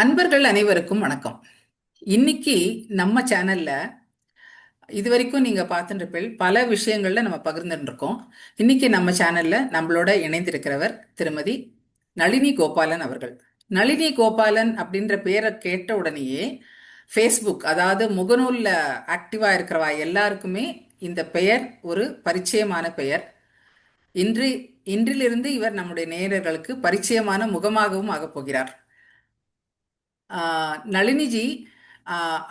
அன்பர்கள் அனைவருக்கும் வணக்கம். இன்னைக்கு நம்ம சேனல்ல இது வரைக்கும் நீங்க பார்த்துட்டு பல விஷயங்கள்ல நம்ம பகிர்ந்துருக்கோம் இன்னைக்கு நம்ம சேனல்ல நம்மளோட இணைந்திருக்கிறவர் திருமதி நளினி கோபாலன் அவர்கள். நளினி கோபாலன் அப்படின்ற பேரை கேட்ட உடனேயே ஃபேஸ்புக் அதாவது முகநூலில் ஆக்டிவாக இருக்கிறவா எல்லாருக்குமே இந்த பெயர் ஒரு பரிச்சயமான பெயர். இன்று இன்றிலிருந்து இவர் நம்முடைய நேயர்களுக்கு பரிச்சயமான முகமாகவும் ஆகப் போகிறார். நளினிஜி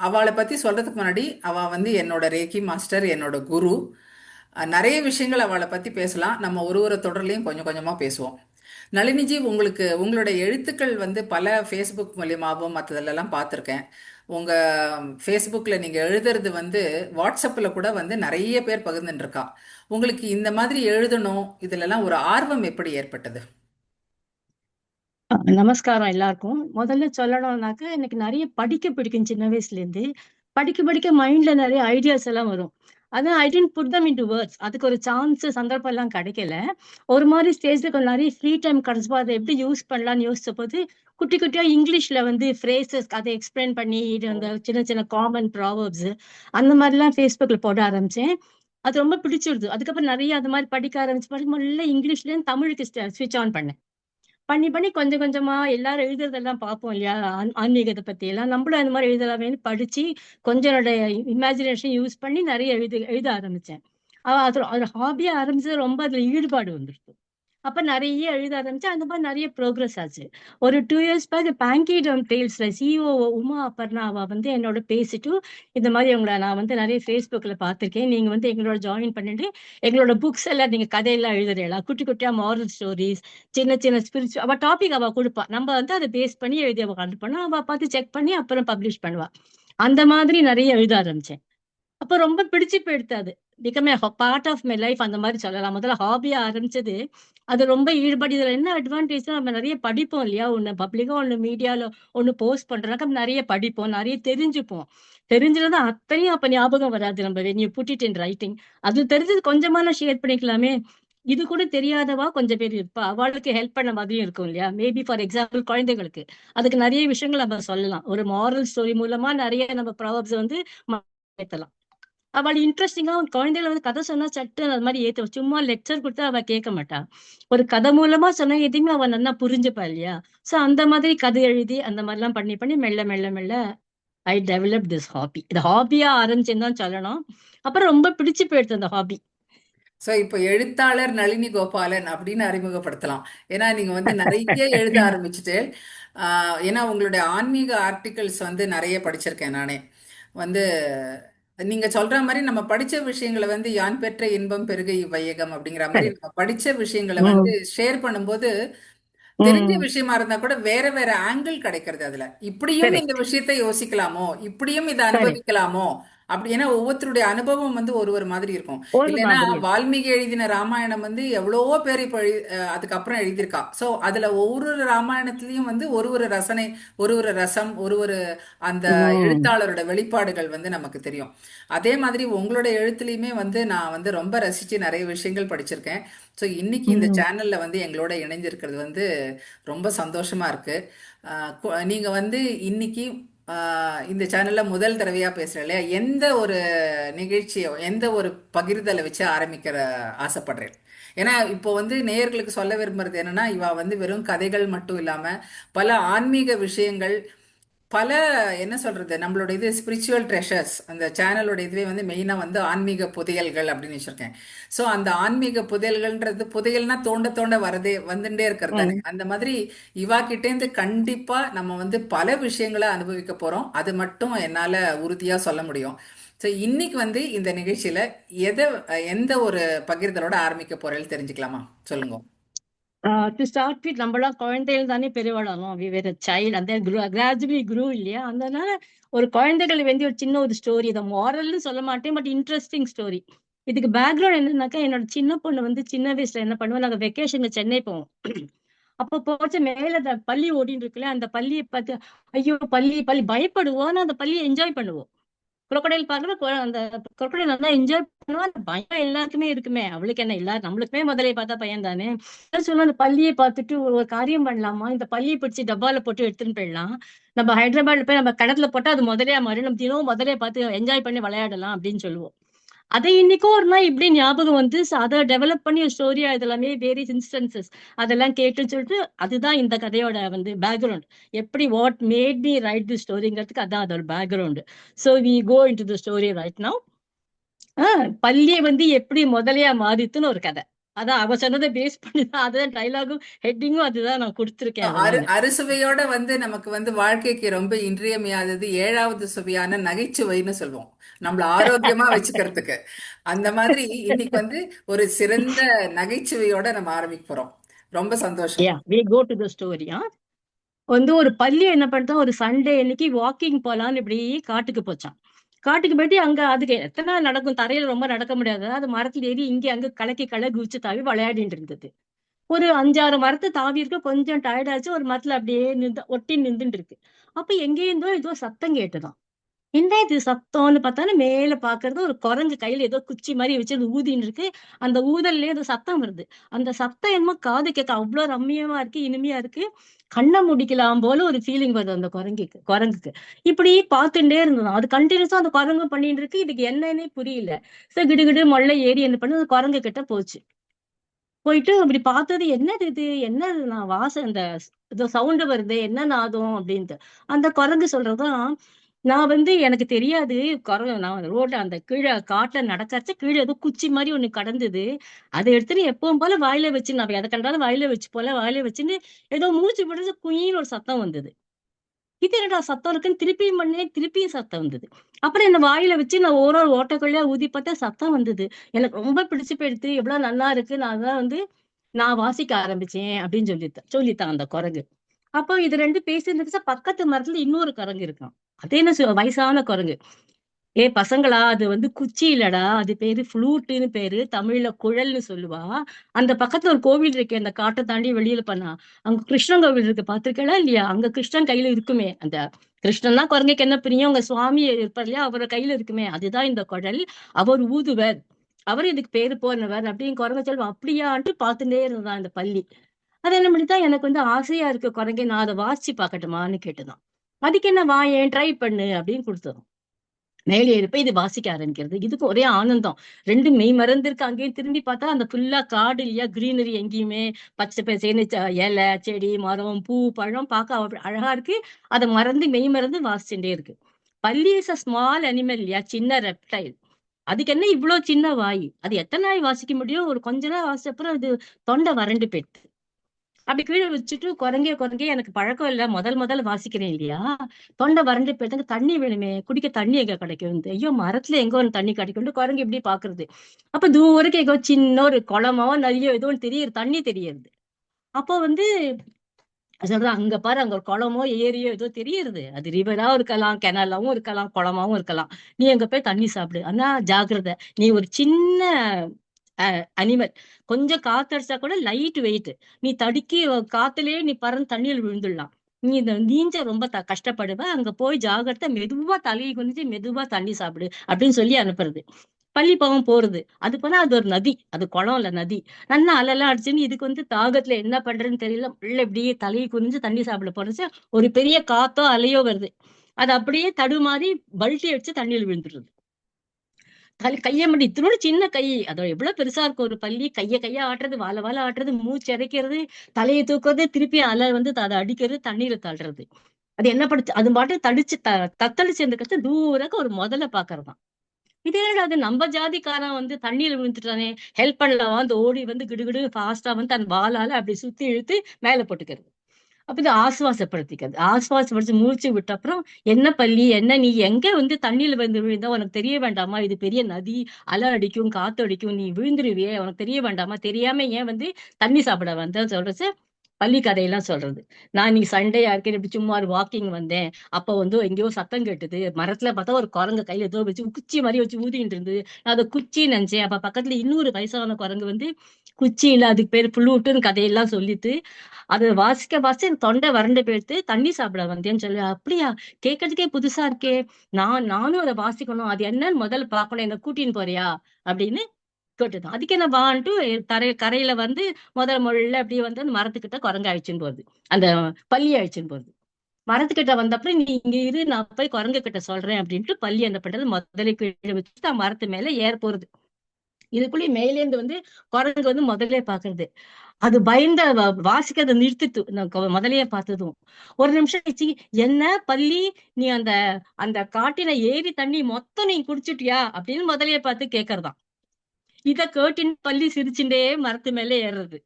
அவளை பற்றி சொல்கிறதுக்கு முன்னாடி அவள் வந்து என்னோட ரேக்கி மாஸ்டர் என்னோட குரு. நிறைய விஷயங்கள் அவளை பற்றி பேசலாம். நம்ம ஒரு ஒரு தொடர்லையும் கொஞ்சம் கொஞ்சமாக பேசுவோம். நளினிஜி உங்களுக்கு உங்களுடைய எழுத்துக்கள் வந்து பல ஃபேஸ்புக் மூலியமாகவும் மற்றதுலலாம் பார்த்துருக்கேன். உங்கள் ஃபேஸ்புக்கில் நீங்கள் எழுதுறது வந்து வாட்ஸ்அப்பில் கூட வந்து நிறைய பேர் பகிர்ந்துட்டுருக்கா உங்களுக்கு இந்த மாதிரி எழுதணும் இதுலலாம் ஒரு ஆர்வம் எப்படி ஏற்பட்டது? நமஸ்காரம் எல்லாருக்கும். முதல்ல சொல்லணும்னாக்க எனக்கு நிறைய படிக்க பிடிக்கும் சின்ன வயசுல இருந்து படிக்க படிக்க மைண்ட்ல நிறைய ஐடியாஸ் எல்லாம் வரும். அதான் I tend put them into words அதுக்கு ஒரு சான்ஸ் சந்தர்ப்பம் எல்லாம் கிடைக்கல. ஒரு மாதிரி ஸ்டேஜ்ல கொஞ்சம் நிறைய ஃப்ரீ டைம் கிடைச்சப்போ அதை எப்படி யூஸ் பண்ணலாம்னு யோசிச்ச போது குட்டி குட்டியா இங்கிலீஷ்ல வந்து ஃப்ரேசஸ் அதை எக்ஸ்பிளைன் பண்ணி அந்த சின்ன சின்ன காமன் ப்ராவர்ப்ஸ் அந்த மாதிரிலாம் ஃபேஸ்புக்ல போட ஆரம்பிச்சேன். அது ரொம்ப பிடிச்சிருது. அதுக்கப்புறம் நிறைய அந்த மாதிரி படிக்க ஆரம்பிச்சு படிச்சு முதல்ல இங்கிலீஷ்ல இருந்து தமிழுக்கு ஸ்விட்ச் ஆன் பண்ணேன். பண்ணி பண்ணி கொஞ்சம் கொஞ்சமா எல்லாரும் எழுதுறதெல்லாம் பார்ப்போம் இல்லையா? ஆன்- ஆன்மீகத்தை பத்தி எல்லாம். நம்மளும் அந்த மாதிரி எழுதலாமே படிச்சு கொஞ்சம் என்னோட இமேஜினேஷன் யூஸ் பண்ணி நிறைய எழுத எழுத ஆரம்பிச்சேன். அது அது ஹாபியா ஆரம்பிச்சது ரொம்ப அதுல ஈடுபாடு வந்துருக்கு அப்ப நிறைய எழுத ஆரம்பிச்சேன் அந்த மாதிரி நிறைய ப்ரோக்ரஸ் ஆச்சு. ஒரு டூ இயர்ஸ் பேக் பேங்கிடம் டெய்ல்ஸ்ல சிஓ உமா அப்பர்ணாவா வந்து என்னோட பேசிட்டு இந்த மாதிரி உங்களை நான் வந்து நிறைய ஃபேஸ்புக்ல பார்த்திருக்கேன். நீங்க வந்து எங்களோட ஜாயின் பண்ணிட்டு எங்களோட புக்ஸ் எல்லாம் நீங்க கதையெல்லாம் எழுதுறீங்களா? குட்டி குட்டியா மாரல் ஸ்டோரிஸ் சின்ன சின்ன ஸ்பிரிச்சுவல் அவ டாபிக் அவ கொடுப்பா. நம்ம வந்து அதை பேஸ் பண்ணி எழுதி அவ அனுப்பணும் அவ பார்த்து செக் பண்ணி அப்புறம் பப்ளிஷ் பண்ணுவா. அந்த மாதிரி நிறைய எழுத ஆரம்பிச்சேன். அப்ப ரொம்ப பிடிச்சு போயிடுத்து அது. Become a part of my life அந்த மாதிரி சொல்லலாம். முதல்ல ஹாபியா ஆரம்பிச்சது. அது ரொம்ப ஈடுபாடு இதுல என்ன அட்வான்டேஜ் நம்ம நிறைய படிப்போம் இல்லையா? ஒண்ணு பப்ளிக்கா ஒண்ணு மீடியால ஒண்ணு போஸ்ட் பண்றோம்னாக்க நிறைய படிப்போம் நிறைய தெரிஞ்சுப்போம். தெரிஞ்சது அத்தனையும் அப்ப ஞாபகம் வராது நம்ம when you put it in writing அது தெரிஞ்சது கொஞ்சமான ஷேர் பண்ணிக்கலாமே. இது கூட தெரியாதவா கொஞ்சம் பேர் இருப்பா. அவளுக்கு ஹெல்ப் பண்ண மாதிரியும் இருக்கும் இல்லையா? மேபி ஃபார் எக்ஸாம்பிள் குழந்தைகளுக்கு. அதுக்கு நிறைய விஷயங்கள் நம்ம சொல்லலாம். ஒரு மாரல் ஸ்டோரி மூலமா நிறைய நம்ம ப்ராப்ஸ் வந்து ம- ஏத்தலாம். அவள் இன்ட்ரெஸ்டிங்கா குழந்தைகளை வந்து கதை சொன்னா சட்டு அது மாதிரி ஏத்து சும்மா லெக்சர் கொடுத்தா அவ கேட்க மாட்டா. ஒரு கதை மூலமா சொன்னா எதையுமே அவ நல்லா புரிஞ்சுப்பா இல்லையா? சோ அந்த மாதிரி கதை எழுதி அந்த மாதிரி எல்லாம் பண்ணி பண்ணி மெல்ல மெல்ல மெல்ல ஐ டெவலப் திஸ் ஹாபி இது ஹாபியா ஆரம்பிச்சுன்னு தான் சொல்லணும். அப்புறம் ரொம்ப பிடிச்சு போயிடுது அந்த ஹாபி சோ இப்போ எழுத்தாளர் நளினி கோபாலன் அப்படின்னு அறிமுகப்படுத்தலாம். ஏன்னா நீங்க வந்து நிறைய எழுத ஆரம்பிச்சுட்டு ஏன்னா உங்களுடைய ஆன்மீக ஆர்டிகல்ஸ் வந்து நிறைய படிச்சிருக்கேன் நானே. வந்து நீங்க சொல்ற மாதிரி நம்ம படிச்ச விஷயங்களை வந்து யான் பெற்ற இன்பம் பெருக இவ்வையகம் அப்படிங்கிற மாதிரி நம்ம படிச்ச விஷயங்களை வந்து ஷேர் பண்ணும்போது தெரிஞ்ச விஷயமா இருந்தா கூட வேற வேற ஆங்கிள் கிடைக்கிறது அதுல. இப்படியும் இந்த விஷயத்தை யோசிக்கலாமோ? இப்படியும் இதை அனுபவிக்கலாமோ? அப்படி ஏன்னா ஒவ்வொருத்தருடைய அனுபவம் வந்து ஒரு ஒரு மாதிரி இருக்கும். இல்லைன்னா. வால்மீகி எழுதின ராமாயணம் வந்து எவ்வளவோ பேர் இப்ப அதுக்கப்புறம் எழுதியிருக்கா. சோ அதுல ஒவ்வொரு ராமாயணத்திலயும் வந்து ஒரு ஒரு ரசனை ஒரு ஒரு ரசம் ஒரு ஒரு அந்த எழுத்தாளரோட வெளிப்பாடுகள் வந்து நமக்கு தெரியும். அதே மாதிரி உங்களோட எழுத்துலயுமே வந்து நான் வந்து ரொம்ப ரசிச்சு நிறைய விஷயங்கள் படிச்சிருக்கேன். ஸோ இன்னைக்கு இந்த சேனல்ல வந்து எங்களோட இணைஞ்சிருக்கிறது வந்து ரொம்ப சந்தோஷமா இருக்கு. நீங்க வந்து இன்னைக்கு இந்த சேனல்ல முதல் தடவையா பேசுறேன் இல்லையா? எந்த ஒரு நிகழ்ச்சியோ எந்த ஒரு பகிர்தலை வச்சு ஆரம்பிக்கிற ஆசைப்படுறேன். ஏன்னா இப்போ வந்து நேயர்களுக்கு சொல்ல விரும்புறது என்னன்னா இவா வந்து வெறும் கதைகள் மட்டும் இல்லாம பல ஆன்மீக விஷயங்கள் பல என்ன சொல்றது நம்மளோட இது ஸ்பிரிச்சுவல் ட்ரெஷர்ஸ் அந்த சேனலோட இதுவே வந்து மெயினா வந்து ஆன்மீக புதையல்கள் அப்படின்னு வச்சிருக்கேன். சோ அந்த ஆன்மீக புதையல்கள்ன்றது புதையல்னா தோண்ட தோண்ட வரதே வந்துட்டே இருக்கிறது தானே. அந்த மாதிரி இவா கிட்டேந்து கண்டிப்பா நம்ம வந்து பல விஷயங்களை அனுபவிக்க போறோம். அது மட்டும் என்னால உறுதியா சொல்ல முடியும். ஸோ இன்னைக்கு வந்து இந்த நிகழ்ச்சியில எதை எந்த ஒரு பகிர்தலோட ஆரம்பிக்க போறேன்னு தெரிஞ்சுக்கலாமா? சொல்லுங்க. டு ஸ்டார்ட் வித் நம்மளாம் குழந்தைகள் தானே பெரியவளானோம் வி அந்த சைல்டு அந்த கிராஜுவலி குரூ இல்லையா? அதனால ஒரு குழந்தைகள் வந்து ஒரு சின்ன ஒரு ஸ்டோரி இதை மாரல்னு சொல்ல மாட்டேன் பட் இன்ட்ரெஸ்டிங் ஸ்டோரி இதுக்கு பேக்ரவுண்ட் என்னன்னாக்கா என்னோட சின்ன பொண்ணு வந்து சின்ன வயசுல என்ன பண்ணுவோம் நாங்க வெக்கேஷன்ல சென்னை போவோம். அப்போ போச்ச மேல அந்த பள்ளி ஓடின்னு இருக்குல்ல அந்த பள்ளியை பார்த்து ஐயோ பள்ளி பள்ளி பயப்படுவோம் ஆனா அந்த பள்ளியை என்ஜாய் பண்ணுவோம் crocodile பார்க்கற அந்த crocodile நல்லா என்ஜாய் பண்ணுவா. அந்த பயம் எல்லாருக்குமே இருக்குமே. அவளுக்கு என்ன எல்லாரும் நம்மளுக்குமே முதலே பார்த்தா பயம் தானே. சொல்லுவோம் அந்த பள்ளியை பார்த்துட்டு ஒரு ஒரு காரியம் பண்ணலாமா? இந்த பள்ளியை பிடிச்சி டப்பால போட்டு எடுத்துன்னு போயிடலாம். நம்ம ஹைதராபாத்ல போய் நம்ம கடத்துல போட்டா அது முதலே மாதிரி நம்ம தினமும் முதலே பார்த்து என்ஜாய் பண்ணி விளையாடலாம் அப்படின்னு சொல்லுவோம். அதை இன்னைக்கும் ஒரு நாள் இப்படி ஞாபகம் வந்து அதை டெவலப் பண்ணி ஒரு ஸ்டோரியா இதெல்லாமே வேரியஸ் இன்ஸ்டன்சஸ் அதெல்லாம் கேட்டுன்னு சொல்லிட்டு அதுதான் இந்த கதையோட வந்து பேக்ரவுண்ட் எப்படி what made me write the ஸ்டோரிங்கிறதுக்கு அதான் அதோட background so we go into the story right now பள்ளியை வந்து எப்படி முதலையா மாறித்துன்னு ஒரு கதை. அதான் அவ சொன்னதை பேஸ் பண்ணி தான் அதுதான் டைலாகும் ஹெட்டிங்கும் அதுதான் நான் கொடுத்துருக்கேன் அறுசுவையோட வந்து நமக்கு வந்து வாழ்க்கைக்கு ரொம்ப இன்றியமையாதது ஏழாவது சுவையான நகைச்சுவைன்னு சொல்லுவோம். நம்மள ஆரோக்கியமா வச்சுக்கிறதுக்கு. அந்த மாதிரி இன்னைக்கு வந்து ஒரு சிறந்த நகைச்சுவையோட நம்ம ஆரம்பிக்க போறோம். ரொம்ப சந்தோஷம். வி கோ டு த ஸ்டோரியா வந்து ஒரு பள்ளி என்ன பண்ணிட்டோம் ஒரு சண்டே அன்னைக்கு வாக்கிங் போலான்னு இப்படி காட்டுக்கு போச்சான் காட்டுக்கு போயிட்டு அங்க அதுக்கு எத்தனை நடக்கும்? தரையில ரொம்ப நடக்க முடியாது. அது மரத்துல ஏறி இங்க அங்க கலக்கி கலை குதிச்சு தாவி விளையாடிட்டு இருந்தது. ஒரு அஞ்சாறு மரத்தை தாவி இருக்க கொஞ்சம் டயர்டாச்சு ஒரு மரத்துல அப்படியே நின்று ஒட்டி நின்றுட்டு இருக்கு. அப்ப எங்கேயிருந்தோ ஏதோ சத்தம் கேட்டுதான் என்ன இது சத்தம்னு பார்த்தாலும் மேல பாக்குறது ஒரு குரங்கு கையில ஏதோ குச்சி மாதிரி வச்சு அது ஊதின்னு இருக்கு. அந்த ஊதல்ல ஏதோ சத்தம் வருது. அந்த சத்தம் என்னமோ காது கேட்க அவ்வளவு ரம்மியமா இருக்கு இனிமையா இருக்கு. கண்ணை முடிக்கலாம் போல ஒரு ஃபீலிங் வருது அந்த குரங்குக்கு குரங்குக்கு. இப்படி பார்த்துட்டே இருந்தோம். அது கண்டினியூஸா அந்த குரங்கு பண்ணிட்டு இருக்கு. இதுக்கு என்னன்னே புரியல. சோ கிடுகிடு மொள்ள ஏறி என்ன பண்ணி அந்த குரங்கு கிட்ட போச்சு. போயிட்டு அப்படி பார்த்தது என்னது இது? என்னது நான் வாசம் இந்த சவுண்ட் வருது என்ன நாதம் அப்படின்ட்டு. அந்த குரங்கு சொல்றதுதான் நான் வந்து எனக்கு தெரியாது. கர நான் ரோட்ல அந்த கீழே காட்டுல நடக்கறச்ச கீழே ஏதோ குச்சி மாதிரி ஒண்ணு கடந்தது. அதை எடுத்துட்டு எப்பவும் போல வாயில வச்சு நான் எதை கண்டாலும் வாயில வச்சு போல வாயில வச்சுன்னு ஏதோ மூச்சு விடுறது குயின்னு ஒரு சத்தம் வந்தது. இது என்னடா சத்தம் இருக்குன்னு திருப்பியும் பண்ணேன் திருப்பியும் சத்தம் வந்தது. அப்புறம் என்ன வாயில வச்சு நான் ஒரு ஒரு ஓட்டக்குள்ளே ஊதி பார்த்தா சத்தம் வந்தது. எனக்கு ரொம்ப பிடிச்சு போயிடுத்து எவ்வளவு நல்லா இருக்கு. நான் தான் வந்து நான் வாசிக்க ஆரம்பிச்சேன் அப்படின்னு சொல்லித்தான் சொல்லித்தான் அந்த குரங்கு. அப்போ இது ரெண்டு பேசியிருந்துச்சு பக்கத்து மரத்துல இன்னொரு குரங்கு இருக்கான். அது என்ன சொ- வயசான குரங்கு. ஏ பசங்களா அது வந்து குச்சி இல்லடா அது பேரு ஃப்ளூட்டுன்னு பேரு தமிழ்ல குழல்னு சொல்லுவா. அந்த பக்கத்துல ஒரு கோவில் இருக்கு அந்த காட்டை தாண்டி வெளியில பண்ணா அங்க கிருஷ்ணன் கோவில் இருக்கு. பாத்திருக்கா இல்லையா? அங்க கிருஷ்ணன் கையில இருக்குமே. அந்த கிருஷ்ணன்னா குரங்கைக்கு என்ன பிரியம்? உங்க சுவாமி இருப்பார் இல்லையா? அவரோட கையில இருக்குமே. அதுதான் இந்த குழல் அவர் ஊதுவர். அவர் இதுக்கு பேரு போனவர் அப்படின்னு குரங்க சொல்லுவோம் அப்படியான்ட்டு பார்த்துட்டே இருந்தான் அந்த பள்ளி. அது என்ன பண்ணிதான் எனக்கு வந்து ஆசையா இருக்கு குரங்கை. நான் அதை வாசிச்சு பாக்கட்டுமான்னு கேட்டுதான். அதுக்கு என்ன வா ஏன் ட்ரை பண்ணு அப்படின்னு கொடுத்துரும் மேலே இருப்ப இது வாசிக்க ஆரம்பிக்கிறது. இதுக்கு ஒரே ஆனந்தம். ரெண்டு மெய் மறந்துருக்கு. அங்கேயும் திரும்பி பார்த்தா அந்த ஃபுல்லா காடு இல்லையா? கிரீனரி எங்கேயுமே. பச்சை பசேன்னு இலை செடி மரம் பூ பழம் பார்க்க அழகா இருக்கு. அதை மறந்து மெய் மறந்து வாசிச்சுட்டே இருக்கு. பல்லி இஸ் அ ஸ்மால் அனிமல் இல்லையா? சின்ன ரெப்டைல் அதுக்கு என்ன இவ்வளவு சின்ன வாய்? அது எத்தனை நாய் வாசிக்க முடியும்? ஒரு கொஞ்ச நாள் வாசிச்ச அப்புறம் அது தொண்டை வறண்டு போயிடுது. அப்படி கீழே வச்சுட்டு குரங்கே குரங்கே எனக்கு பழக்கம் இல்ல. முதல் முதல்ல வாசிக்கிறேன் இல்லையா? தொண்டை வறண்டு போயிட்டு தண்ணி வேணுமே. குடிக்க தண்ணி எங்க கிடைக்கும்? ஐயோ மரத்துல எங்க ஒரு தண்ணி கிடைக்கும்? குரங்கு இப்படி பாக்குறது அப்ப தூரக்கு எங்கோ சின்ன ஒரு குளமோ நதியோ ஏதோ ஒன்று தெரியுது தண்ணி தெரியுது அப்போ வந்து சொல்றேன் அங்க பாரு அங்க ஒரு குளமோ ஏரியோ ஏதோ தெரியுது அது ரிவரா இருக்கலாம் கெனலாவும் இருக்கலாம் குளமாவும் இருக்கலாம். நீ அங்க போய் தண்ணி சாப்பிடு. ஆனா ஜாக்கிரதை. நீ ஒரு சின்ன அனிமல். கொஞ்சம் காத்தடிச்சா கூட லைட் வெயிட் நீ தடுக்கி காத்துலயே நீ பறந்து தண்ணியில் விழுந்துடலாம். நீ இந்த நீஞ்ச ரொம்ப த கஷ்டப்படுவ. அங்க போய் ஜாகிரத மெதுவா தலையை குனிஞ்சு மெதுவா தண்ணி சாப்பிடு அப்படின்னு சொல்லி அனுப்புறது. பள்ளி பாவம் போறது. அது போனா அது ஒரு நதி. அது குளம் இல்ல நதி. நல்லா அலெல்லாம் அடிச்சுன்னு இதுக்கு வந்து தாகத்துல என்ன பண்றதுன்னு தெரியல. உள்ள இப்படியே தலையை குனிஞ்சு தண்ணி சாப்பிட போனச்சு ஒரு பெரிய காத்தோ அலையோ வருது. அது அப்படியே தடுமாறி பல்ட்டி வச்சு தண்ணியில் விழுந்துடுறது. தலை கையை மட்டும் இத்தனோட சின்ன கை. அதோட எவ்வளவு பெருசா இருக்கும் ஒரு பள்ளி கைய கையா ஆட்டுறது வாழ வாழ ஆட்டுறது மூச்சு இறைக்கிறது தலையை தூக்குறது திருப்பி அலை வந்து அதை அடிக்கிறது தண்ணீரை தள்ளுறது. அது என்ன படிச்சு அது பாட்டு தடிச்சு த தத்தளிச்சு இருந்துக்கிறது தூரக்க ஒரு முதல்ல பாக்குறதான். இதே அது நம்ம ஜாதிக்காரன் வந்து தண்ணியில விழுந்துட்டானே ஹெல்ப் பண்ணல வந்து ஓடி வந்து கிடுகிடு ஃபாஸ்டா வந்து தன் வாளால அப்படி சுத்தி இழுத்து மேல போட்டுக்கிறது. அப்ப இது ஆசுவாசப்படுத்திக்கிறது. ஆசுவாசப்படுத்தி மூழ்ச்சி விட்ட அப்புறம் என்ன பள்ளி என்ன நீ? எங்க வந்து தண்ணியில வந்து விழுந்தா? உனக்கு தெரிய வேண்டாமா? இது பெரிய நதி. அலை அடிக்கும் காத்து அடிக்கும். நீ விழுந்துருவியே. உனக்கு தெரிய வேண்டாமா? தெரியாம ஏன் வந்து தண்ணி சாப்பிட வந்த சொல்றச்சு பள்ளி கதையெல்லாம் சொல்றது. நான் இன்னைக்கு சண்டையா இருக்கேன் இப்படி சும்மா ஒரு வாக்கிங் வந்தேன். அப்ப வந்து எங்கேயோ சத்தம் கேட்டுது. மரத்துல பார்த்தா ஒரு குரங்கு கையில ஏதோ வச்சு குச்சி மாதிரி வச்சு ஊதிட்டு இருந்தது. நான் அதை குச்சி நினைச்சேன். அப்ப பக்கத்துல இன்னொரு வயசான குரங்கு வந்து குச்சி இல்ல அதுக்கு பேர் புளூட்டுன்னு கதையெல்லாம் சொல்லிட்டு அதை வாசிக்க வாசிச்சு என் தொண்டை வறண்டு போயிடுத்து தண்ணி சாப்பிட வந்தேன்னு சொல்லி அப்படியா? கேட்கறதுக்கே புதுசா இருக்கே. நான் நானும் அதை வாசிக்கணும். அது என்னன்னு முதல்ல பார்க்கணும். என்ன கூட்டின்னு போறியா? அப்படின்னு கேட்டுதான் அதுக்கு என்ன வான்ட்டு தரை கரையில வந்து முதல் முறையில அப்படியே வந்து அந்த மரத்துக்கிட்ட குரங்கு அழிச்சுன்னு போகுது. அந்த பள்ளி அழிச்சுன்னு போகுது. மரத்துக்கிட்ட வந்தப்பறம் நீ இங்க இரு நான் போய் குரங்கு கிட்ட சொல்றேன் அப்படின்ட்டு பள்ளி என்ன பண்றது முதல்ல கீழே வச்சு தான் மரத்து மேல ஏற போறது இதுக்குள்ளேயே மேலேந்து வந்து குரங்கு வந்து முதல்ல பாக்குறது. அது பயந்த வாசிக்கிறத நிறுத்திட்டு நான் பார்த்ததும். ஒரு நிமிஷம் கழிச்சு என்ன பள்ளி நீ அந்த அந்த காட்டின ஏரி தண்ணி மொத்தம் நீ குடிச்சிட்டியா? அப்படின்னு முதல்லயே பார்த்து கேக்குறதான் இத கேட்டின் பள்ளி சிரிச்சுட்டே மரத்து மேல ஏறுறது.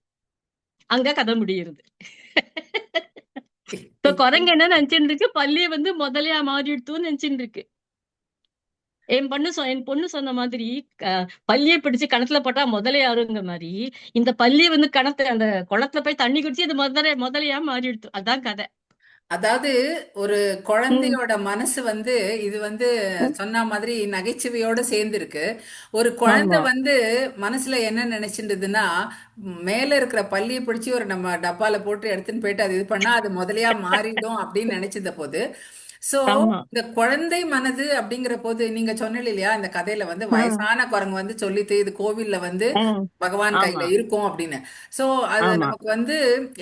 அங்க கதை முடியுது இப்ப குரங்கு என்ன நினைச்சுட்டு இருக்கு பள்ளிய வந்து முதலையா மாறிடுத்துன்னு நினைச்சுட்டு இருக்கு என் பொண்ணு சொ என் பொண்ணு சொன்ன மாதிரி பள்ளியை பிடிச்சு கிணத்துல போட்டா முதலையாருங்க மாதிரி இந்த பள்ளியை வந்து கிணத்துல அந்த குளத்துல போய் தண்ணி குடிச்சு இது முதல முதலையா மாறிடுத்து அதான் கதை. அதாவது ஒரு குழந்தையோட மனசு வந்து இது வந்து சொன்ன மாதிரி நகைச்சுவையோட சேர்ந்து இருக்கு ஒரு குழந்தை ஆமா. வந்து மனசுல என்ன நினைச்சிருந்ததுன்னா மேல இருக்கிற பல்லியை பிடிச்சி ஒரு நம்ம டப்பால போட்டு எடுத்துன்னு போயிட்டு அது இது பண்ணா அது முதலையா மாறிடும் அப்படின்னு நினைச்சிருந்த போது சோ ஆமா. இந்த குழந்தை மனது அப்படிங்கிற போது நீங்க சொன்னீங்க இல்லையா இந்த கதையில வந்து உம் வயசான குரங்கு வந்து சொல்லிட்டு இது கோவில்ல வந்து உம் பகவான் கையில ஆமா இருக்கும் அப்படின்னு. சோ அது ஆமா. நமக்கு வந்து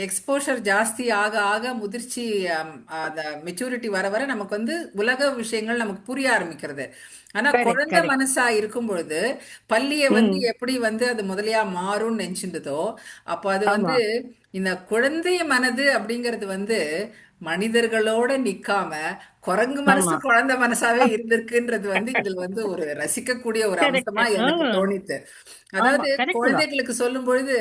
எக்ஸ்போஷர் ஜாஸ்தி ஆக ஆக முதிர்ச்சி ஆம், அந்த மெச்சூரிட்டி வர வர நமக்கு வந்து உலக விஷயங்கள் நமக்கு புரிய ஆரம்பிக்கிறது. ஆனா குழந்தை மனசா இருக்கும் பொழுது பள்ளியை வந்து எப்படி வந்து அது முதலியா மாறும்னு நினைச்சிருந்ததோ அப்போ அது வந்து இந்த குழந்தை மனது அப்படிங்கிறது வந்து மனிதர்களோட நிக்காம குரங்கு மனசு குழந்தை மனசாவே இருந்திருக்குன்றது வந்து இதுல வந்து ஒரு ரசிக்கக்கூடிய ஒரு அம்சமா எனக்கு தோணித்து. அதாவது குழந்தைகளுக்கு சொல்லும் பொழுது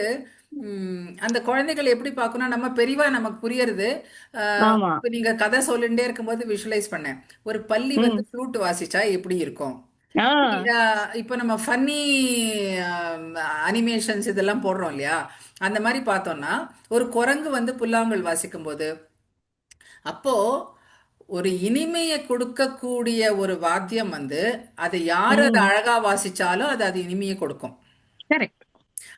உம், அந்த குழந்தைகள் எப்படி பார்க்கணும் நம்ம பெரியவா நமக்கு புரியறது. ஆஹ், ஆமா. இப்ப நீங்க கதை சொல்லிட்டே இருக்கும்போது விஷுவலைஸ் பண்ணேன் ஒரு உம் வந்து ஃப்ளூட் வாசிச்சா எப்படி இருக்கும்? இப்ப நம்ம ஃபன்னி அனிமேஷன்ஸ் இதெல்லாம் போடுறோம் இல்லையா? அந்த மாதிரி பார்த்தோம்னா ஒரு குரங்கு வந்து புல்லாங்குழல் வாசிக்கும் போது அப்போ ஒரு இனிமையை கொடுக்கக்கூடிய ஒரு வாத்தியம் வந்து அது யார் அதை அழகா வாசிச்சாலும் அது அது இனிமையை கொடுக்கும். கரெக்ட்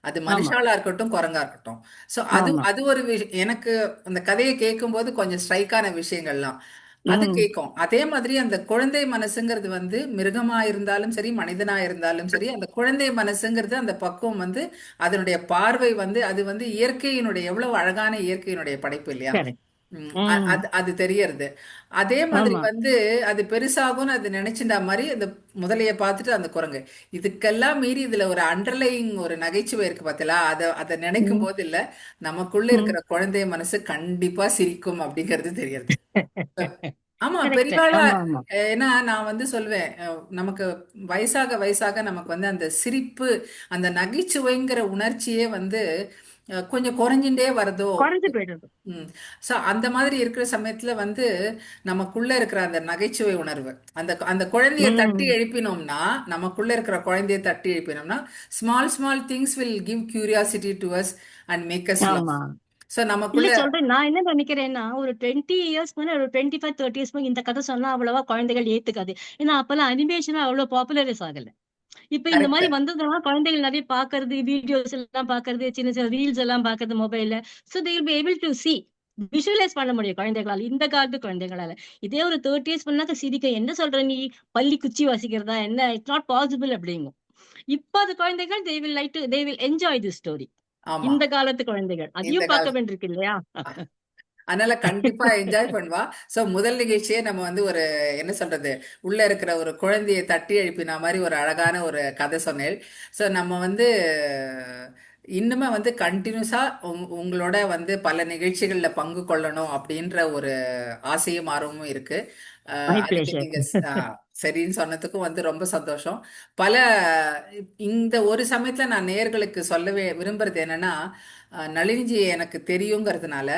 அது மனுஷாலா இருக்கட்டும் குரங்கா இருக்கட்டும். சோ அது ஆமா. அது ஒரு எனக்கு அந்த கதையை கேட்கும்போது கொஞ்சம் ஸ்ட்ரைக்கான விஷயங்கள்லாம். அது கேட்கும். அதே மாதிரி அந்த குழந்தை மனசுங்கிறது வந்து மிருகமா இருந்தாலும் சரி மனிதனா இருந்தாலும் சரி அந்த குழந்தை மனசுங்கிறது அந்த பக்குவம் வந்து அதனுடைய பார்வை வந்து அது வந்து இயற்கையினுடைய எவ்வளவு அழகான இயற்கையினுடைய படைப்பு இல்லையா? கரெக்ட் ம், அ- அது அது தெரியறது. அதே மாதிரி ஆமா. வந்து அது பெருசாகும்னு அது நினைச்சிட்டா மாதிரி அந்த முதலைய பார்த்துட்டு அந்த குரங்கு. இதுக்கெல்லாம் மீறி இதுல ஒரு அண்டர்லைங் ஒரு நகைச்சுவை இருக்கு பார்த்தீங்களா அதை அதை நினைக்கும் போது இல்ல நமக்குள்ள இருக்கிற குழந்தை மனசு கண்டிப்பா சிரிக்கும் அப்படிங்கிறது தெரியறது. ஆமா கரெக்ட் பெரியவாளா ஆமா ஆமா. ஏன்னா நான் வந்து சொல்வேன் அஹ், நமக்கு வயசாக வயசாக நமக்கு வந்து அந்த சிரிப்பு அந்த நகைச்சுவைங்கிற உணர்ச்சியே வந்து கொஞ்சம் குறைஞ்சுட்டே வருதோ? குறைஞ்சு போயிடுது. ம். ஸோ அந்த மாதிரி இருக்கிற சமயத்துல வந்து நமக்குள்ள இருக்கிற அந்த நகைச்சுவை உணர்வு அந்த அந்த குழந்தைய தட்டி எழுப்பினோம்னா நமக்குள்ள இருக்கிற குழந்தைய தட்டி எழுப்பினோம்னா small small things will give curiosity to us and make us இல்ல நமக்குள்ள சொல்றேன் நான் என்ன நினைக்கிறேன்னா ஒரு டுவெண்ட்டி இயர்ஸ் முன்னாடி ஒரு டுவெண்ட்டி ஃபைவ் தேர்ட்டி இயர்ஸ் இந்த கதை சொன்னா அவ்வளவா குழந்தைகள் ஏத்துக்காது. ஏன்னா அப்பெல்லாம் அனிமேஷன் அவ்வளவு பாப்புலரைஸ் ஆகல. இப்ப இந்த மாதிரி வந்ததுனால குழந்தைகள் நிறைய பாக்குறது வீடியோஸ் எல்லாம் பாக்குறது சின்ன சின்ன ரீல்ஸ் எல்லாம் பாக்குறது மொபைல்ல so they be able to see visualise பண்ண முடியும் குழந்தைகளால இந்த காலத்து குழந்தைகளால. இதே ஒரு தேர்ட்டி இயர்ஸ் பண்ணாக்க சிரிக்க என்ன சொல்ற நீ? பள்ளி குச்சி வாசிக்கிறதா? என்ன? இட்ஸ் நாட் பாசிபிள் அப்படிங்கும். இப்ப அது குழந்தைகள் they will like to they will enjoy the story இந்த காலத்து குழந்தைகள். அதையும் பார்க்க வேண்டியிருக்கு இல்லையா? அதனால கண்டிப்பா என்ஜாய் பண்ணுவா. சோ முதல் நிகழ்ச்சியே நம்ம வந்து ஒரு என்ன சொல்றது உள்ள இருக்கிற ஒரு குழந்தையை தட்டி எழுப்பின மாதிரி ஒரு அழகான ஒரு கதை சொன்னேன் சோ நம்ம வந்து இன்னுமே வந்து கண்டினியூஸா உங்களோட வந்து பல நிகழ்ச்சிகள்ல பங்கு கொள்ளணும் அப்படின்ற ஒரு ஆசையும் ஆர்வமும் இருக்கு. நீங்க சரின்னு சொன்னதுக்கும் வந்து ரொம்ப சந்தோஷம். பல இந்த ஒரு சமயத்துல நான் நேயர்களுக்கு சொல்லவே விரும்புறது என்னன்னா நளினிஜி எனக்கு தெரியுங்கிறதுனால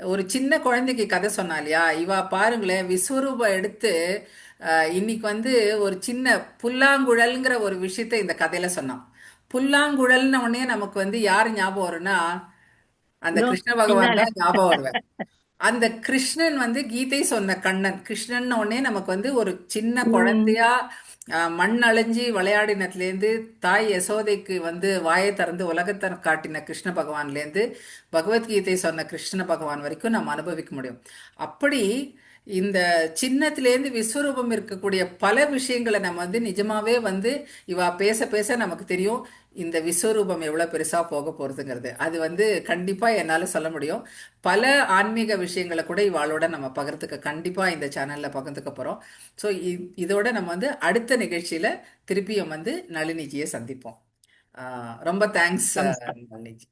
ஒரு சின்ன குழந்தைக்கு கதை சொன்னா இல்லையா? இவா பாருங்களேன் விஸ்வரூபம் எடுத்து அஹ், இன்னைக்கு வந்து ஒரு சின்ன புல்லாங்குழல்ங்கிற ஒரு விஷயத்த இந்த கதையில சொன்னான். புல்லாங்குழல்னு உடனே நமக்கு வந்து யார் ஞாபகம் வரும்னா அந்த இதோ கிருஷ்ண பகவான் பின்னால. தான் ஞாபகம் வருவார். அந்த கிருஷ்ணன் வந்து கீதை சொன்ன கண்ணன். கிருஷ்ணன் உடனே நமக்கு வந்து ஒரு சின்ன உம் குழந்தையா மண் அழிஞ்சி விளையாடினத்துலேருந்து தாய் யசோதைக்கு வந்து வாயை திறந்து உலகத்தை காட்டின கிருஷ்ண பகவான்லேருந்து பகவத்கீதை சொன்ன கிருஷ்ண பகவான் வரைக்கும் நம்ம அனுபவிக்க முடியும். அப்படி இந்த சின்னத்திலேருந்து விஸ்வரூபம் இருக்கக்கூடிய பல விஷயங்களை நம்ம வந்து நிஜமாவே வந்து இவா பேச பேச நமக்கு தெரியும். இந்த விஸ்வரூபம் எவ்வளோ பெருசாக போக போகிறதுங்கிறது அது வந்து கண்டிப்பாக என்னால் சொல்ல முடியும். பல ஆன்மீக விஷயங்களை கூட இவாளோட நம்ம பகிர்ந்துக்க கண்டிப்பாக இந்த சேனலில் பகிர்ந்துக்க போகிறோம் ஸோ இதோட நம்ம வந்து அடுத்த நிகழ்ச்சியில் திருப்பியும் வந்து நளினிஜியை சந்திப்போம். ஆஹ் ரொம்ப தேங்க்ஸ் நளினிஜி